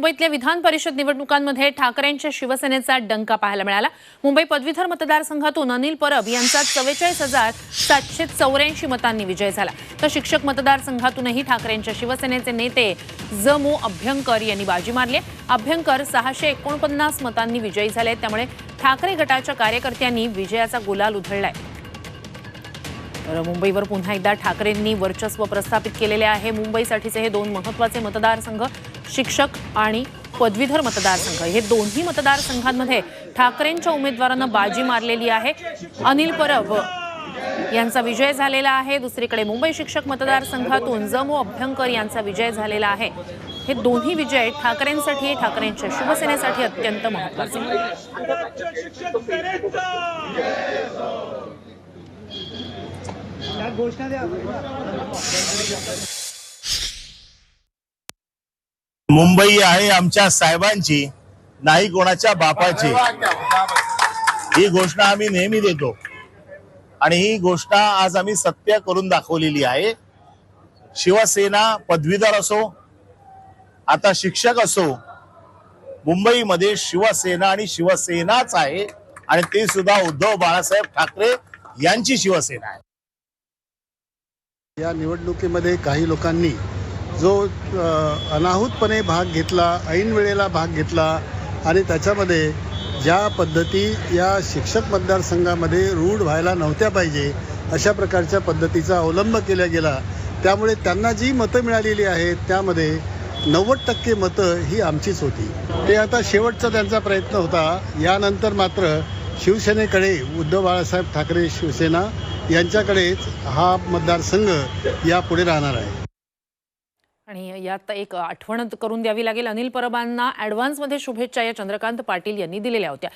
मुंबईतल्या विधान परिषद निवडणुकांमध्ये ठाकरेंच्या शिवसेनेचा डंका पाहायला मिळाला. मुंबई पदवीधर मतदारसंघातून अनिल परब यांचा चव्वेचाळीस हजार सातशे चौऱ्याऐंशी मतांनी विजय झाला. तर शिक्षक मतदारसंघातूनही ठाकरेंच्या शिवसेनेचे नेते ज मो अभ्यंकर यांनी बाजी मारली अभ्यंकर सहाशे एकोणपन्नास मतांनी विजयी झाले त्यामुळे ठाकरे गटाच्या कार्यकर्त्यांनी विजयाचा गुलाल उधळलाय. तर मुंबईवर पुन्हा एकदा ठाकरेंनी वर्चस्व प्रस्थापित केलेले आहे. मुंबईसाठीचे हे दोन महत्त्वाचे मतदारसंघ शिक्षक आणि पदवीधर मतदारसंघ. हे दोन्ही मतदारसंघांमध्ये ठाकरेंच्या उमेदवारानं बाजी मारलेली आहे. अनिल परब यांचा विजय झालेला आहे. दुसरीकडे मुंबई शिक्षक मतदारसंघातून जमो अभ्यंकर यांचा विजय झालेला आहे. हे दोन्ही विजय ठाकरेंसाठी ठाकरेंच्या शिवसेनेसाठी अत्यंत मुंबई आहे आमच्या साहेबांची नाही कोणाच्या बापाची. ही घोषणा आम्ही नेहमी देतो. आणि ही घोषणा आज आम्ही सत्य करून दाखवलेली आहे. शिवसेना पदवीधर असो आता शिक्षक असो मुंबईमध्ये शिवसेना आणि शिवसेनाच आहे. आणि ते सुद्धा उद्धव बाळासाहेब ठाकरे यांची शिवसेना आहे. या निवडणुकीमध्ये काही लोकांनी जो अनाहूतपणे भाग घेतला ऐन वेळेला भाग घेतला आणि त्याच्यामध्ये ज्या पद्धती या शिक्षक मतदारसंघामध्ये रूढ व्हायला नव्हत्या पाहिजे अशा प्रकारच्या पद्धतीचा अवलंब केला गेला. त्यामुळे त्यांना जी मतं मिळालेली आहेत त्यामध्ये नव्वद टक्के मतं ही आमचीच होती. ते आता शेवटचा त्यांचा प्रयत्न होता. यानंतर मात्र शिवसेनेकडे उद्धव बाळासाहेब ठाकरे शिवसेना यांच्याकडेच हा मतदारसंघ यापुढे राहणार आहे. आणि यात एक आठवण करून द्यावी लागेल. अनिल परबांना ॲडव्हान्समध्ये शुभेच्छा या चंद्रकांत पाटील यांनी दिलेल्या होत्या.